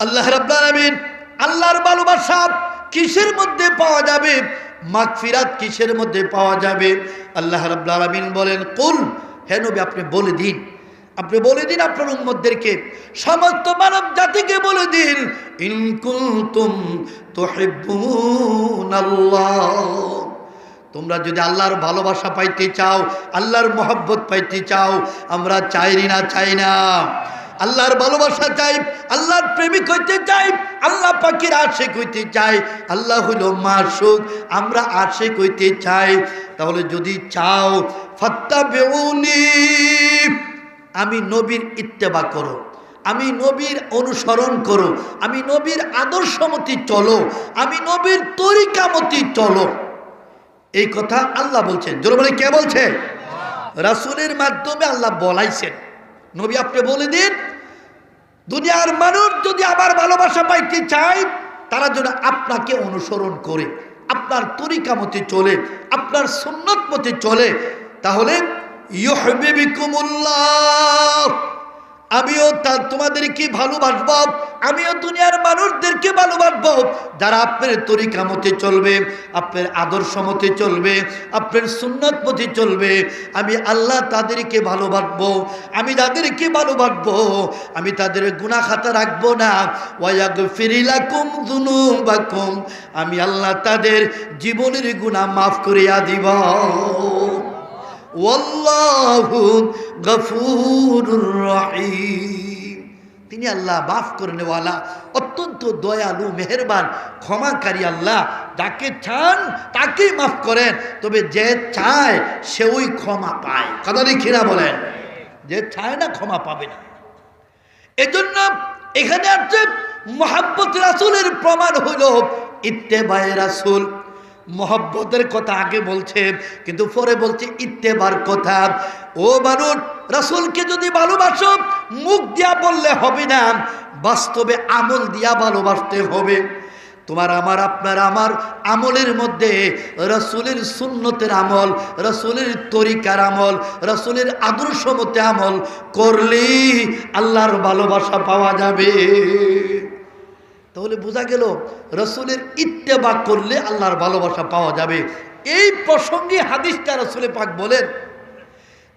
আল্লাহ রাব্বালামিন আল্লাহর ভালোবাসা কিসের মধ্যে পাওয়া যাবে? মাগফিরাত কিসের মধ্যে পাওয়া যাবে? আল্লাহ রাব্বুল আলামিন বলেন, কুল, হে নবী, আপনি বলে দিন। আপনি বলে দিন আপনার উম্মতদেরকে। সমস্ত মানব জাতিকে বলে দিন তুহিব্বুনাল্লাহ। তোমরা যদি আল্লাহর ভালোবাসা পাইতে চাও, আল্লাহর মহব্বত পাইতে চাও, আমরা চাই না চাই না। আল্লাহর ভালোবাসা চাই, আল্লাহর প্রেমিক হইতে চাই, আল্লাহ পাখির আশেক হইতে চাই, আল্লাহ হইল মাসুক, আমরা আশেক হইতে চাই। তাহলে যদি চাও ফত্তা বেউনি আমি নবীর ইত্তেবা করো, আমি নবীর অনুসরণ করো, আমি নবীর আদর্শমতি চলো, আমি নবীর তরিকামতি চলো। এই কথা আল্লাহ বলছেন। জোর বলে কে বলছে? রাসুলের মাধ্যমে আল্লাহ বলাইছেন। নবী আপনি বলে দিন, দুনিয়ার মানুষ যদি আমার ভালোবাসা পাইতে চায়, তারা যেন আপনাকে অনুসরণ করে, আপনার তরিকা মতে চলে, আপনার সুন্নত মতে চলে, তাহলে ইহবিবিকুমুল্লাহ আমিও তা তোমাদেরকে ভালোবাসব, আমিও দুনিয়ার মানুষদেরকে ভালোবাসবো। যারা আপনার তরিকা মতে চলবে, আপনার আদর্শ মতে চলবে, আপনার সুন্নত মতে চলবে, আমি আল্লাহ তাদেরকে ভালোবাসবো, আমি তাদেরকে ভালোবাসবো, আমি তাদের গুণা খাতা রাখব না। ওয়াগ ফিরিলাকুম দুনুবাকুম আমি আল্লাহ তাদের জীবনের গুণা মাফ করিয়া দিব। তিনি আল্লাহ মাফ করে নেওয়ালা, অত্যন্ত দয়ালু, মেহেরবান, ক্ষমাকারী আল্লাহ, যাকে চান তাকেই মাফ করেন, তবে যে চায় সে ওই ক্ষমা পায়। দেখি না বলেন? যে চায় না ক্ষমা পাবে না। এজন্য এখানে আছে মোহাব্বত রাসুলের প্রমাণ হইল, ইত্তেবায় রাসুল। মহব্বতের কথা আগে বলছে, কিন্তু পরে বলছে ইত্তেবার কথা। ও মানুষ, রাসুলকে যদি ভালোবাসো, মুখ দিয়া বললে হবে না, বাস্তবে আমল দিয়া ভালোবাসতে হবে। তোমার আমার, আপনার আমার আমলের মধ্যে রসুলের সুন্নতের আমল, রসুলের তরিকার আমল, রসুলের আদর্শ মতে আমল করলেই আল্লাহর ভালোবাসা পাওয়া যাবে। তাহলে বোঝা গেল রসুলের ইত্তেবা করলে আল্লাহর ভালোবাসা পাওয়া যাবে। এই প্রসঙ্গে হাদিসটা রসুলে পাক বলেন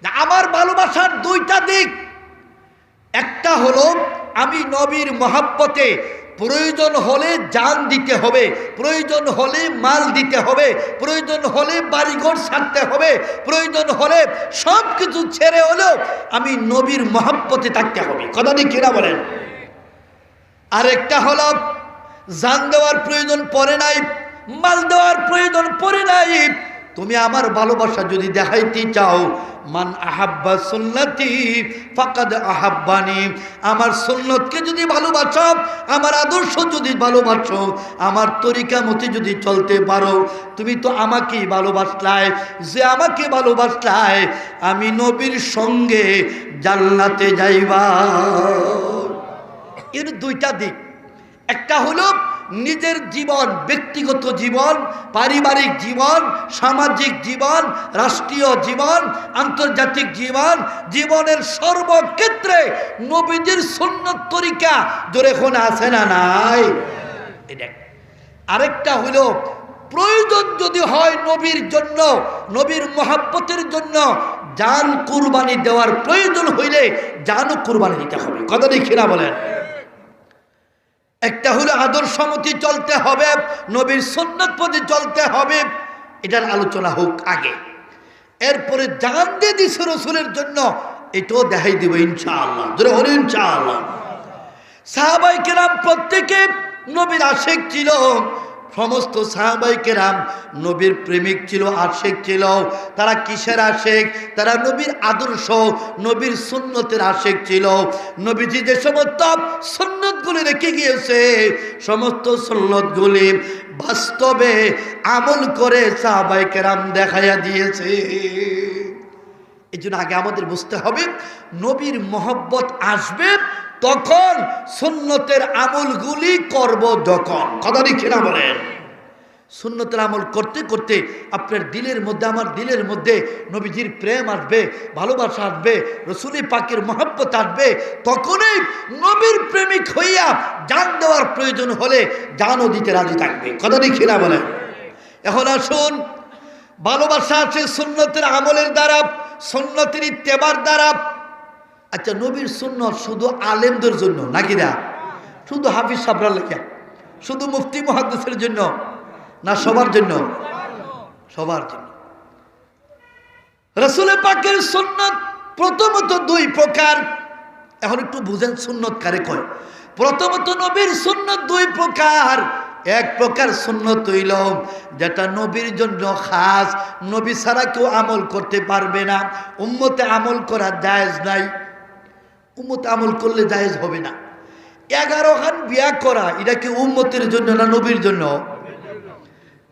আমার ভালোবাসার দুইটা দিক। একটা হলো আমি নবীর মহাব্বতে প্রয়োজন হলে জান দিতে হবে, প্রয়োজন হলে মাল দিতে হবে, প্রয়োজন হলে বাড়িঘর ছাড়তে হবে, প্রয়োজন হলে সব কিছু ছেড়ে হলেও আমি নবীর মহাব্বতে থাকতে হবে। কথা কিনা বলেন? আরেকটা হলো, জান দেওয়ার প্রয়োজন পড়ে নাই, মাল দেওয়ার প্রয়োজন পড়ে নাই। তুমি আমার ভালোবাসা যদি দেখাইতে চাও, মান আহাব্বা সুন্নতি ফাকাদ আহাব্বানি। আমার সুন্নতকে যদি ভালোবাসো, আমার আদর্শ যদি ভালোবাসো, আমার তরিকা মতে যদি চলতে পারো, তুমি তো আমাকেই ভালোবাসলায় যে আমাকে ভালোবাসলায় আমি নবীর সঙ্গে জান্নাতে যাইবা। এর দুইটা দিক। একটা হলো নিজের জীবন, ব্যক্তিগত জীবন, পারিবারিক জীবন, সামাজিক জীবন, রাষ্ট্রীয় জীবন, আন্তর্জাতিক জীবন, জীবনের সর্বক্ষেত্রে নবীজির সুন্নত তরিকা জোরে কোন আছে না নাই? আরেকটা হলো প্রয়োজন যদি হয় নবীর জন্য, নবীর মহাব্বতের জন্য, জান কুরবানি দেওয়ার প্রয়োজন হইলে জানও কুরবানি দিতে হবে। কথা দেখি না বলেন? একটা হলো আদর্শ মতি চলতে হবে, নবীর সন্ন্যত পথে চলতে হবে, এটার আলোচনা হোক আগে। এরপরে জান দিয়ে দিছে রসুলের জন্য, এটাও দেখাই দিব ইনশাআল্লাহ। ধরে ইনশাআল্লাহ। সাহাবাই কেরাম প্রত্যেকে নবীর আশেখ ছিল সমস্ত সাহাবাই কেরাম নবীর প্রেমিক ছিল, আশেক ছিল। তারা কিসের আশেক? তারা নবীর আদর্শ, নবীর সুন্নতের আশেক ছিল। নবীজি যে সমস্ত সুন্নতগুলি রেখে গিয়েছে, সমস্ত সুন্নতগুলি বাস্তবে আমল করে সাহাবাই কেরাম দেখাইয়া দিয়েছে। এই জন্য আগে আমাদের বুঝতে হবে, নবীর মহব্বত আসবে তখন সুন্নতের আমলগুলি করব যখন। কথা লিখে না বলেন? সুন্নতের আমল করতে করতে আপনার দিলের মধ্যে, আমার দিলের মধ্যে নবীজির প্রেম আসবে, ভালোবাসা আসবে, রসুলি পাকের মহাব্বত আসবে, তখনই নবীর প্রেমিক হইয়া জান দেওয়ার প্রয়োজন হলে জানও দিতে রাজি থাকবে। কথা দেখি না বলে এখন আসুন, ভালোবাসা আছে সুন্নতের আমলের দ্বারা সুন্নতের ইত্তেবার দ্বারা। আচ্ছা নবীর সুন্নত শুধু আলেমদের জন্য নাকি না? শুধু হাফিজ সাবরার লেখা। শুধু মুফতি মহাদ্দেশের জন্য না সবার জন্য? সবার জন্য। রসুল পাকের সুন্নত প্রথমত দুই প্রকার। এখন একটু বুঝেন সুন্নত কারে কয়। প্রথমত নবীর সুন্নত দুই প্রকার। এক প্রকার সুন্নত হইল। যেটা নবীর জন্য খাস, নবী ছাড়া কেউ আমল করতে পারবে না। উম্মতে আমল করা জায়েজ নাই। উম্মতে আমল করলে জায়েজ হবে না। এগারো খান বিয়া করা, এটা কি উম্মতের জন্য না নবীর জন্য?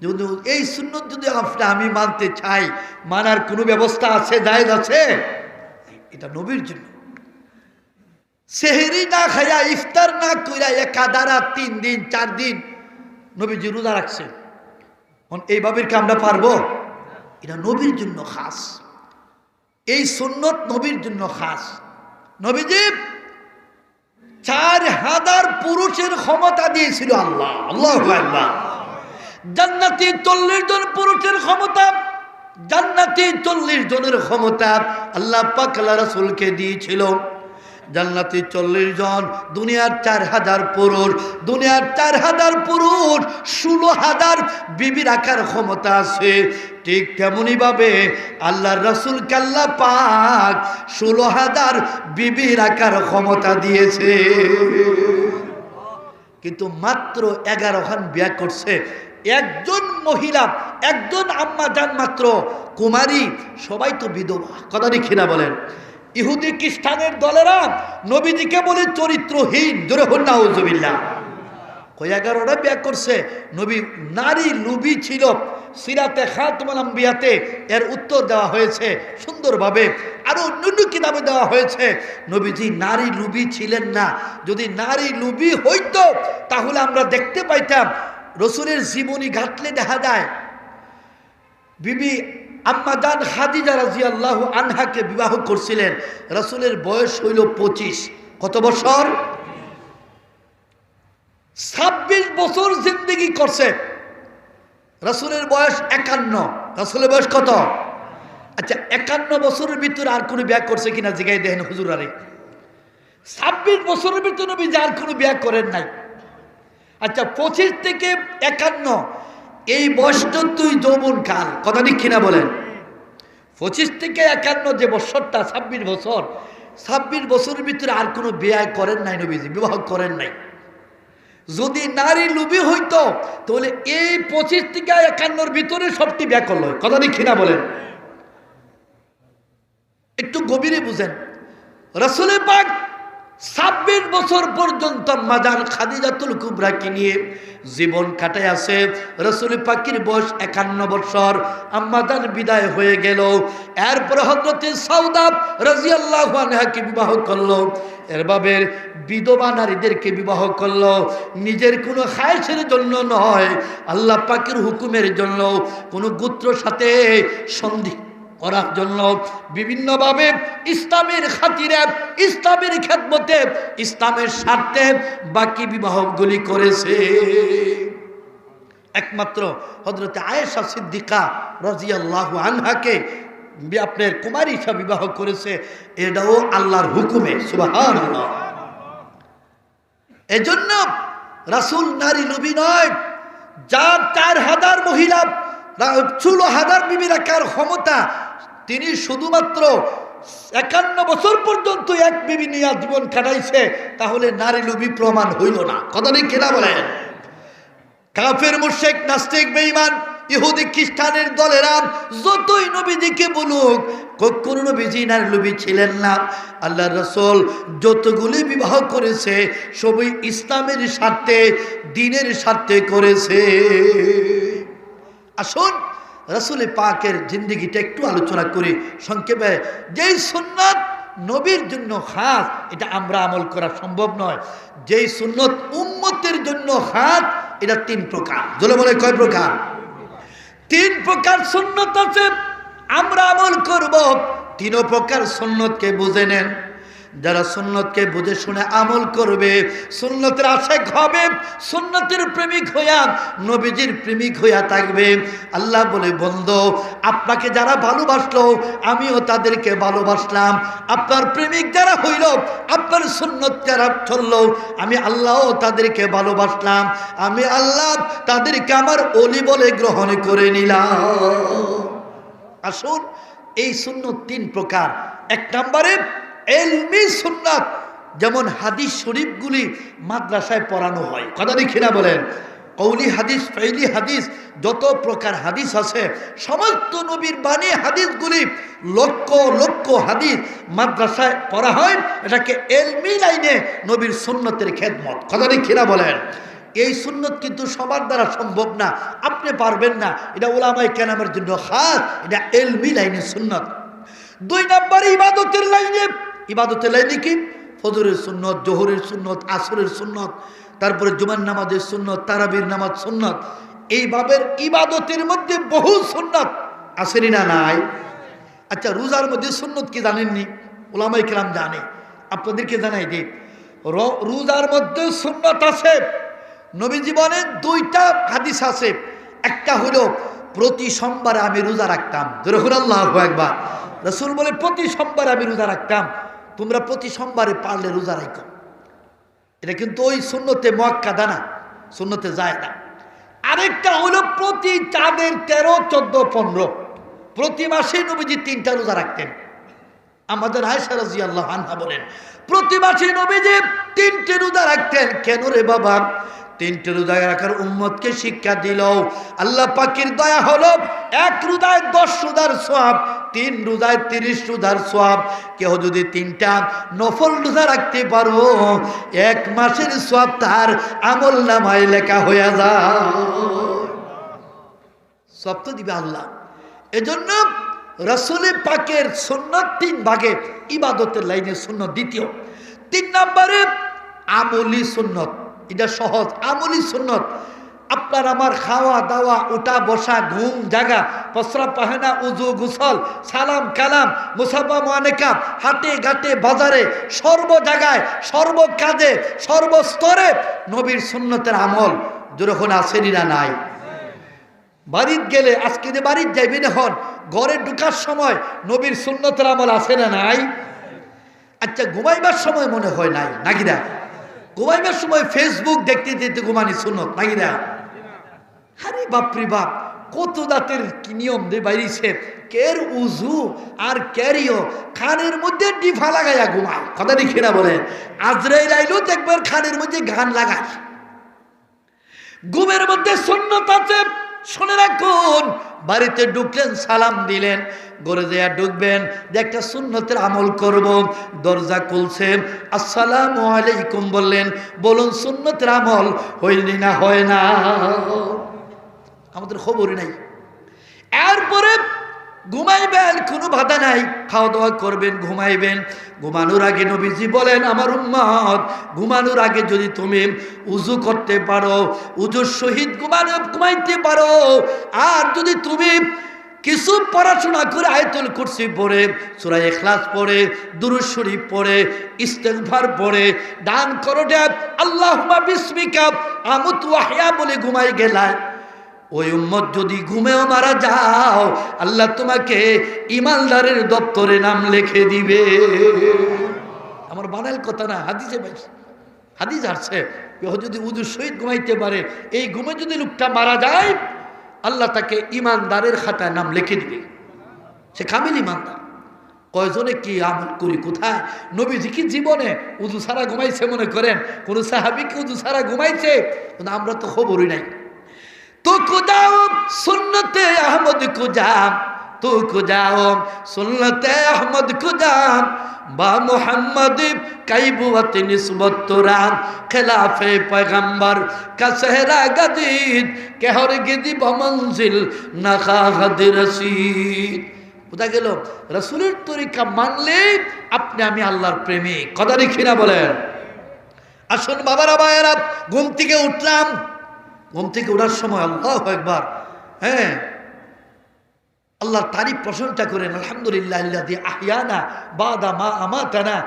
যদি এই সুন্নত যদি আমি মানতে চাই, মানার কোনো ব্যবস্থা আছে, জায়েজ আছে? এটা নবীর জন্য। সেহেরি না খাইয়া, ইফতার না কইরা একাদারা তিন দিন, চার দিন নবীজি রোজা রাখছে এইভাবে কি আমরা পারব? এটা নবীর জন্য খাস। এই সুন্নত নবীর জন্য খাস। নবীজি চার হাজার পুরুষের ক্ষমতা দিয়েছিল আল্লাহ। আল্লাহ আল্লাহ জান্নাতি চল্লিশ জন পুরুষের ক্ষমতা, জান্নাতি চল্লিশ জনের ক্ষমতা আল্লাহ পাক আল্লাহ রাসূলকে দিয়েছিল। জান্নাতি চল্লিশ জন, দুনিয়ার চার হাজার পুরুষ, দুনিয়ার চার হাজার পুরুষ, ষোলো হাজার বিবি রাখার ক্ষমতা আছে। ঠিক তেমনইভাবে আল্লাহর রসুল কাল্লা পাক ষোলো হাজার বিবি রাখার ক্ষমতা দিয়েছে। কিন্তু মাত্র এগারো খান বিয়া করছে। একজন মহিলা, একজন আম্মা যান মাত্র, কুমারী, সবাই তো বিধবা। কথা না বলেন? ইহুদি খ্রিস্টানের দলেরা নবীজিকে বলে চরিত্রহীন। জোরে হন্না হুজুবিল্লা কই এগারোটা বিয়া করছে, নবী নারী লুবি ছিল। সিরাতে খাতমাল আম্বিয়াতে এর উত্তর দেওয়া হয়েছে সুন্দরভাবে। আরও অন্যান্য কিতাবে দেওয়া হয়েছে, নবীজি নারী লুবি ছিলেন না। যদি নারী লুবি হইতো, তাহলে আমরা দেখতে পাইতাম, রসুলের জীবনী ঘাটলে দেখা যায়। বিবি আম্মাদান খাদিজা রাজি আল্লাহ আনহাকে বিবাহ করছিলেন। রসুলের বয়স হইল পঁচিশ। কত বছর? ছাব্বিশ বছর জিন্দিগি করছে। রসুলের বয়স একান্ন। রসুলের বয়স কত? আচ্ছা একান্ন বছরের ভিতরে আর কোনো বিয়া করছে কিনা জিগাই দেখেন হুজুর আরে। ছাব্বিশ বছরের ভিতরে নবী যার কোনো বিয়া করেন নাই। আচ্ছা পঁচিশ থেকে একান্ন এই বয়সটা তুই যৌবন কাল। কথা ঠিক কিনা বলেন? পঁচিশ থেকে একান্ন যে বছরটা ছাব্বিশ বছর, ছাব্বিশ বছরের ভিতরে আর কোনো বিয়ে করেন নাই নবীজি, বিবাহ করেন নাই। যদি নারী লুবি হইতো, তাহলে এই পঁচিশ থেকে একান্নর ভিতরে সবটি বিয়া করল। কথা ঠিক কিনা বলেন? একটু গভীরে বুঝেন। রসুলের পাক ছাব্বিশ বছর পর্যন্ত মাজার খাদিজাতুল কুবরাকে নিয়ে জীবন কাটায় আছে। রসুল পাখির বয়স একান্ন বছর। আম্মাদান বিদায় হয়ে গেল। এরপরে হজরতে সৌদাব রাজিয়াল্লাহ আনহাকে বিবাহ করল। এরভাবে বিধবা নারীদেরকে বিবাহ করল। নিজের কোনো খায়সের জন্য নয়, আল্লাহ পাখির হুকুমের জন্য। কোনো গোত্র সাথে সন্ধি করার জন্য বিভিন্নভাবে ইসলামের খাতিরে, ইসলামের খেদমতে, ইসলামের স্বার্থে বাকি বিবাহগুলি করেছে। একমাত্র হজরতে আয়েশা সিদ্দিকা রাজিয়াল্লাহু আনহাকে আপনার কুমারী হিসাবে বিবাহ করেছে, এটাও আল্লাহর হুকুমে সুবাহান এজন্য রাসুল নারী নবী নয়, যার চার হাজার মহিলা ষোলো হাজার বিবি রাখার ক্ষমতা তিনি শুধুমাত্র একান্ন বছর পর্যন্ত এক বিবি নিয়ে জীবন কাটাইছে, তাহলে নারী লুবি প্রমাণ হইল না। কথা নেই কেনা বলেন? কাফের মুশেক নাস্তিক বেইমান ইহুদি, খ্রিস্টানের দলেরা যতই নবীজিকে বলুক, কখনো নবীজি নার লুবি ছিলেন না। আল্লাহ রসুল যতগুলি বিবাহ করেছে, সবই ইসলামের স্বার্থে, দিনের স্বার্থে করেছে। আসুন রসুল পাকের জিন্দিগিটা একটু আলোচনা করি সংক্ষেপে, যেই সুন্নত নবীর জন্য খাস, এটা আমরা আমল করা সম্ভব নয়। যেই সুন্নত উম্মতের জন্য খাস, এটা তিন প্রকার। জলে বলে কয় প্রকার? তিন প্রকার সুন্নত আছে, আমরা আমল করব। তিন প্রকার সুন্নতকে বুঝে নেন। যারা সুন্নতকে বুঝে শুনে আমল করবে, সুন্নতের আশেক হবে, সুন্নতের প্রেমিক হইয়া, নবীজির প্রেমিক হইয়া থাকবে। আল্লাহ বলে, বন্ধু, আপনাকে যারা ভালোবাসলো, আমিও তাদেরকে ভালোবাসলাম। আপনার প্রেমিক যারা হইল, আপনার সুন্নত যারা চলল, আমি আল্লাহও তাদেরকে ভালোবাসলাম। আমি আল্লাহ তাদেরকে আমার অলি বলে গ্রহণ করে নিলাম। আসুন, এই সুন্নত তিন প্রকার। এক নম্বরে এলমি সুন্নাত, যেমন হাদিস শরীফগুলি মাদ্রাসায় পড়ানো হয়। কথা দেখি না বলেন। কৌলি হাদিস, ফেইলি হাদিস, যত প্রকার হাদিস আছে, সমস্ত নবীর বাণী হাদিসগুলি লক্ষ লক্ষ হাদিস মাদ্রাসায় পড়া হয়, এটাকে এলমি লাইনে নবীর সুন্নতের খেদমত। কথা দেখি না বলেন। এই সুন্নত কিন্তু সবার দ্বারা সম্ভব না, আপনি পারবেন না। এটা ওলামাই কেনামের জন্য খাস, এটা এলমি লাইনে সুন্নত। দুই নম্বরে ইবাদতের লাইনে ইবাদতের লাইনে কি? ফজরের সুন্নত, জোহরের সুন্নত, আসরের সুন্নত, তারপরে জুমান নামাজের সুন্নত, তারাবির নামাজ সুন্নত। এইভাবে ইবাদতের মধ্যে বহু সুন্নত আসেনি না নাই? আচ্ছা রোজার মধ্যে সুন্নত কি জানেননি ওলামাই কেরাম জানে। আপনাদেরকে জানাই র- রোজার মধ্যে সুন্নত আছে। নবী জীবনে দুইটা হাদিস আছে। একটা হলো, প্রতি সোমবারে আমি রোজা রাখতাম। রহুল আল্লাহ একবার রসুল বলে, প্রতি সোমবারে আমি রোজা রাখতাম। তোমরা প্রতি সোমবারে পারলে রোজা রাখো। এটা কিন্তু ওই শূন্যতে মক্কা দানা শূন্যতে যায় না আরেকটা হলো প্রতি চাঁদের তেরো, চোদ্দ, পনেরো। প্রতি মাসে নবীজি তিনটা রোজা রাখতেন। আমাদের আয়সা রাজি আল্লাহ আনহা বলেন, প্রতি মাসে নবীজি তিনটে রোজা রাখতেন। কেন রে বাবা? তিনটে রোজা রাখার উম্মতকে শিক্ষা দিল। আল্লাহ পাকির দয়া হলো এক রোজায় দশ রোজার সোয়াব তিন রোজায় তিরিশ রোজার সোয়াব কেউ যদি তিনটা নফল রোজা রাখতে পারো, এক মাসের সোয়াব তার আমল নামায় লেখা হয়ে যায়। সব তো দিবে আল্লাহ। এজন্য রসুলের পাকের সুন্নত তিন ভাগে, ইবাদতের লাইনে সুন্নত দ্বিতীয়। তিন নম্বরে আমলি সুন্নত। এটা সহজ আমলি সুন্নত। আপনার আমার খাওয়া, দাওয়া, উঠা, বসা, ঘুম, জাগা পসরা পাহেনা, উজু, গুসল, সালাম, কালাম, মুসাফা মানেকা হাটে, ঘাটে, বাজারে, সর্ব জায়গায়, সর্ব কাজে সর্বস্তরে নবীর সুন্নতের আমল। যখন আসেনি না নাই? বাড়িত গেলে, আজকে যে বাড়ির যাইবেন হন ঘরে ঢুকার সময় নবীর সুন্নতের আমল আছে না নাই? আচ্ছা ঘুমাইবার সময় মনে হয় নাই, নাকি না? ঘুমাইবার সময় ফেসবুক দেখতে দেখতে ঘুমানি সুন্নত, নাকি না? আরে বাপরে বাপ, কত দাঁতের কি নিয়ম দে বাইরিছে কের উজু আর ক্যারিও খানের মধ্যে ডিফা লাগাইয়া ঘুমায়, কথা দেখি না বলে? আজরাইল আইলো দেখবার খানের মধ্যে ঘান লাগায়। ঘুমের মধ্যে শূন্যতা আছে শুনে রাখুন, বাড়িতে ঢুকলেন, সালাম দিলেন, গড়ে দেয়া ঢুকবেন যে একটা সুন্নতের আমল করব, দরজা খুলছে, আসসালাম আলাইকুম বললেন, বলুন, সুন্নতের আমল হইলি না হয় না? আমাদের খবরই নাই। এরপরে ঘুমাইবেন, কোনো বাধা নাই। খাওয়া দাওয়া করবেন, ঘুমাইবেন। ঘুমানোর আগে নবীজি বলেন, আমার উম্মত, ঘুমানোর আগে যদি তুমি উজু করতে পারো, উজুর সহিত ঘুমানো, ঘুমাইতে পারো। আর যদি তুমি কিছু পড়াশোনা করে আয়তুল কুরসি পড়ে সুরাই এখলাস পড়ে শরীফ পড়ে, ইস্তেগফার পড়ে, দান করো আল্লাহুম্মা বিসমিকা, আমুত ওয়াহয়া বলে ঘুমাই গেলায় ওই উম্মত যদি ঘুমেও মারা যাও, আল্লাহ তোমাকে ইমানদারের দপ্তরে নাম লিখে দিবে। আমার বানাল কথা না, হাদিসে ভাই, হাদিস আসছে। যদি উদু শহীদ ঘুমাইতে পারে, এই ঘুমে যদি লোকটা মারা যায়, আল্লাহ তাকে ইমানদারের খাতায় নাম লিখে দিবে। সে কামিল ইমানদার। কয়জনে কি আমল করি, কোথায়? নবীজি কি জীবনে উদু সারা ঘুমাইছে মনে করেন? কোনো সাহাবি কি উদু সারা ঘুমাইছে? কিন্তু আমরা তো খবরই নাই। তো খুদাও সুন্নতে আহমদ খুজাম তো খুজাও সুন্নতে আহমদ খুজাম বা মোহাম্মদ কাইবুয়াত নিসবত তোরাম খেলাফে পয়গম্বর কা সেহরা গদিদ কেহর গিদি বমঞ্জিল নাখা হদ রসিদ বোঝা গেল রসুলের তরিকা মানলে আপনি আমি আল্লাহর প্রেমিক কথা দেখি না বলেন আসুন বাবারা বায়েরা ঘুম থেকে উঠলাম। ঘুম থেকে ওঠার সময় আল্লাহ একবার হ্যাঁ? আল্লাহর তারিফ প্রশংসা করেন, আলহামদুলিল্লাহ আহিয়ানা বাদা মা আমাতানা।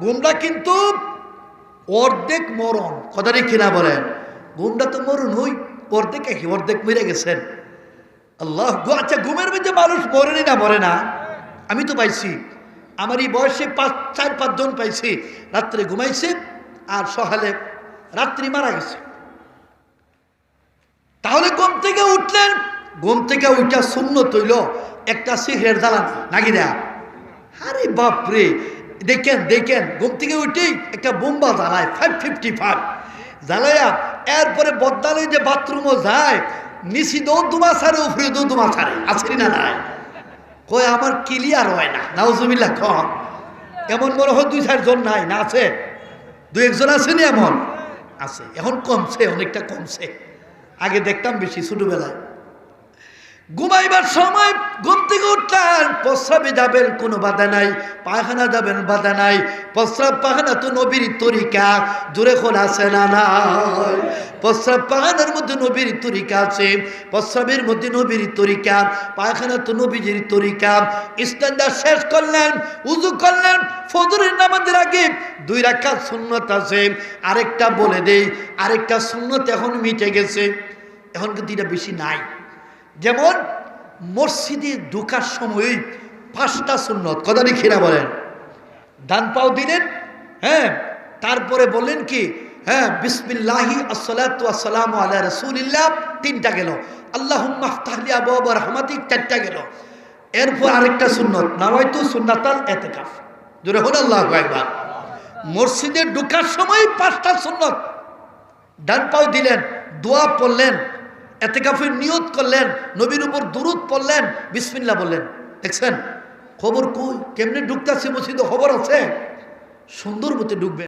ঘুমটা কিন্তু অর্ধেক মরণ কথাটি কিনা বলেন? ঘুমটা তো মরণ হই, অর্ধেক কি? অর্ধেক মরে গেছেন। আল্লাহ আচ্ছা ঘুমের মধ্যে মানুষ মরেনি না, মরে না? আমি তো পাইছি। আমার এই বয়সে পাঁচ, চার, পাঁচজন পাইছি। রাত্রে ঘুমাইছে আর সকালে রাত্রি মারা গেছে। তাহলে ঘুম থেকে উঠলেন। ঘুম থেকে উঠা শূন্য তৈল একটা সিগারেট জ্বালান, নাকি দেয়া আরে বাপরে, দেখেন দেখেন, ঘুম থেকে উঠেই একটা বোম্বা জ্বালায় ফাইভ ফিফটি ফাইভ জ্বালাইয়া এরপরে বদলালে যে বাথরুমও যায়, নিচি দৌ দুমা ছাড়ে উপরে দৌ দুমা ছাড়ে আছে না নাই? কয়, আমার ক্লিয়ার হয় না, নাউজুবিল্লাহ, কন। এমন মনে হয় দুই চারজন নাই, না আছে? দুই একজন আছে নি এমন? আছে। এখন কমছে, অনেকটা কমছে। আগে দেখতাম বেশি ছোটবেলায়। ঘুমাইবার সময় ঘুম থেকে উঠলেন প্রস্রাবে যাবেন কোনো বাধা নাই, পায়খানা যাবেন বাধা নাই, প্রস্রাব পাখানা তো নবীর তরিকা, জোরে খোলা আছে না নাই? প্রস্রাব পাখানার মধ্যে নবীর তরিকা আছে, প্রস্রাবের মধ্যে নবীর তরিকা, পায়খানা তো নবীজির তরিকা স্ট্যান্ডার শেষ করলেন, উজু করলেন, ফজরের নামাজের আগে দুই রাখা সুন্নত আছে, আরেকটা বলে দেই, আরেকটা সুন্নত এখন মিটে গেছে, এখন কিন্তু এটা বেশি নাই। যেমন মসজিদে ঢোকার সময় পাঁচটা সুন্নত, কথা লিখিরা বলেন? ডান পাও দিলেন হ্যাঁ? তারপরে বললেন কি হ্যাঁ বিসমিল্লাহি আসসালামু আলা রাসূলিল্লাহ, তিনটা গেল। আল্লাহুম্মা আফতাহলি আবওয়াব রাহমাতিক, চারটা গেল। এরপর আরেকটা সুন্নত নাওয়াইতু সুন্নাতাল ইতিকাফ জোরে হল আল্লাহু আকবার। মসজিদে ঢোকার সময় পাঁচটা সুন্নত। ডান পাও দিলেন, দোয়া পড়লেন এতেকাফের নিয়ত করলেন, নবীর উপর দুরুদ পড়লেন বিসমিল্লা বললেন। দেখছেন? খবর কই? কেমনে ঢুকতেছে মসজিদে? খবর আছে? সুন্দর মতে ঢুকবে।